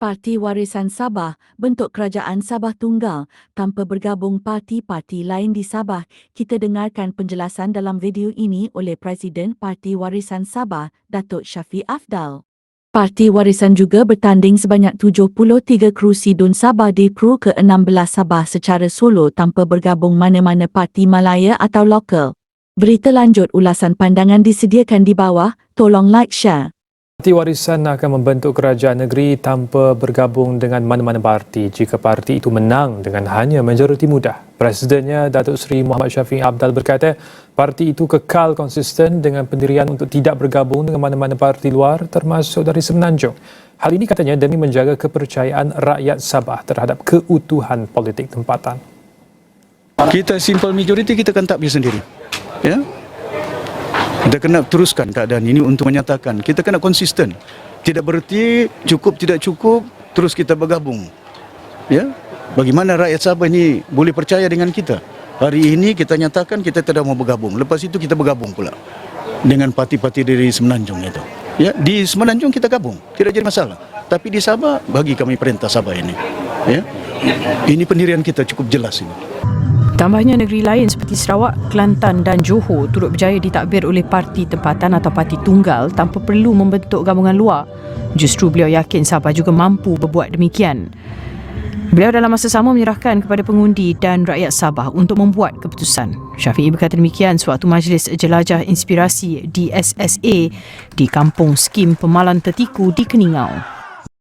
Parti Warisan Sabah bentuk kerajaan Sabah Tunggal tanpa bergabung parti-parti lain di Sabah. Kita dengarkan penjelasan dalam video ini oleh Presiden Parti Warisan Sabah, Datuk Syafiq Afdal. Parti Warisan juga bertanding sebanyak 73 kerusi Dun Sabah di Kru ke-16 Sabah secara solo tanpa bergabung mana-mana parti Malaya atau lokal. Berita lanjut ulasan pandangan disediakan di bawah, tolong like share. Parti Warisan akan membentuk kerajaan negeri tanpa bergabung dengan mana-mana parti jika parti itu menang dengan hanya majoriti mudah. Presidennya Datuk Seri Muhammad Syafiq Abdal berkata, parti itu kekal konsisten dengan pendirian untuk tidak bergabung dengan mana-mana parti luar termasuk dari Semenanjung. Hal ini katanya demi menjaga kepercayaan rakyat Sabah terhadap keutuhan politik tempatan. Kita simple majority kita kan tak bisa sendiri. Ya. Kita kena teruskan keadaan ini untuk menyatakan kita kena konsisten. Tidak berarti cukup tidak cukup terus kita bergabung. Ya. Bagaimana rakyat Sabah ini boleh percaya dengan kita? Hari ini kita nyatakan kita tidak mau bergabung. Lepas itu kita bergabung pula dengan parti-parti dari Semenanjung itu. Ya, di Semenanjung kita gabung, tidak jadi masalah. Tapi di Sabah bagi kami perintah Sabah ini. Ya. Ini pendirian kita cukup jelas ini. Tambahnya negeri lain seperti Sarawak, Kelantan dan Johor turut berjaya ditadbir oleh parti tempatan atau parti tunggal tanpa perlu membentuk gabungan luar. Justru beliau yakin Sabah juga mampu berbuat demikian. Beliau dalam masa sama menyerahkan kepada pengundi dan rakyat Sabah untuk membuat keputusan. Syafi'i berkata demikian sewaktu Majlis Jelajah Inspirasi di SSA di Kampung Skim Pemalan Tertiku di Keningau.